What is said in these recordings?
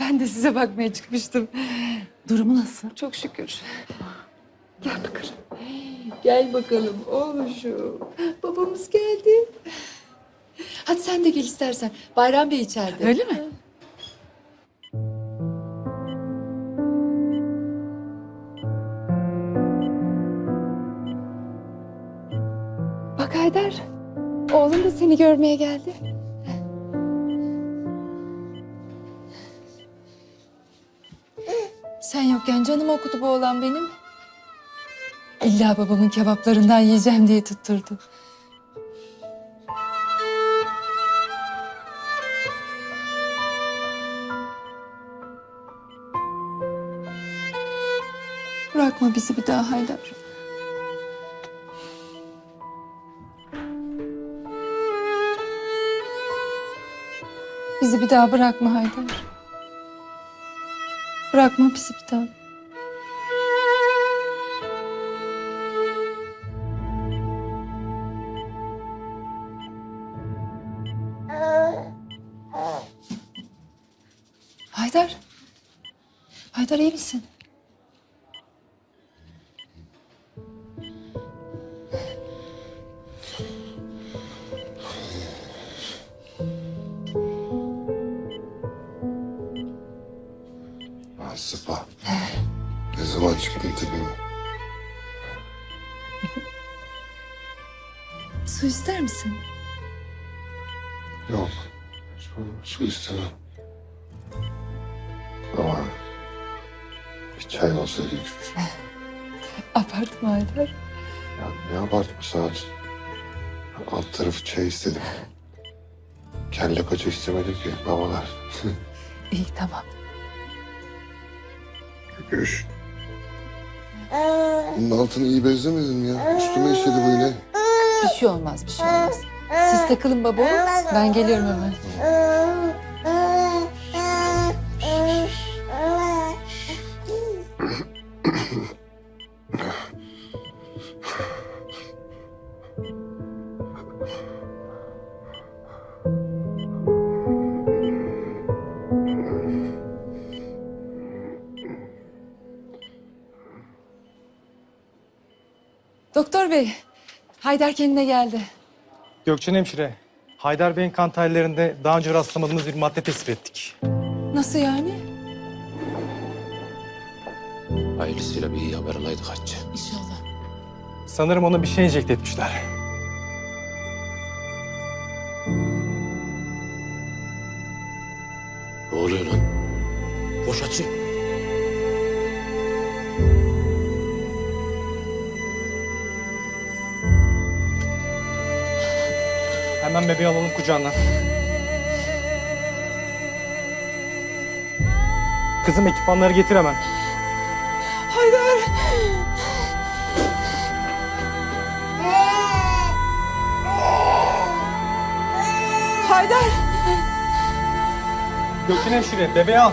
Ben de size bakmaya çıkmıştım. Durumu nasıl? Çok şükür. Gel bakalım. Gel bakalım oğluşum. Babamız geldi. Hadi sen de gel istersen. Bayram Bey içeride. Öyle mi? Bak Haydar. Oğlum da seni görmeye geldi. Sen yokken canımı okudu bu oğlan benim. İlla babamın kebaplarından yiyeceğim diye tutturdu. Bırakma bizi bir daha Haydar. Bizi bir daha bırakma Haydar. Bırakma bizi bir daha. Haydar. Haydar iyi misin? Sıpa. Ne zaman çıktın tepeme? Su ister misin? Yok. Su, su istemem. Ama bir çay olsa iyi. Abartma Haydar. Ya ne abartma saat. Alt tarafı çay istedim. Kelle paça istemedi ki babalar. İyi tamam. Görüş. Bunun altını iyi bezlemedin mi ya? Üstüme işledi bu yine. Bir şey olmaz, bir şey olmaz. Siz takılın baba. Ben geliyorum hemen. Doktor bey, Haydar kendine geldi. Gökçen hemşire, Haydar Bey'in kan tahlillerinde daha önce rastlamadığımız bir madde tespit ettik. Nasıl yani? Hayırlısıyla bir iyi haber alaydık Hatice. İnşallah. Sanırım ona bir şey enjekte etmişler. Ne oluyor lan? Boş açı. Hemen bebeği alalım kucağına. Kızım ekipmanları getir hemen. Haydar! Haydar! Gökçen hemşire, bebeği al.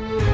Thank you.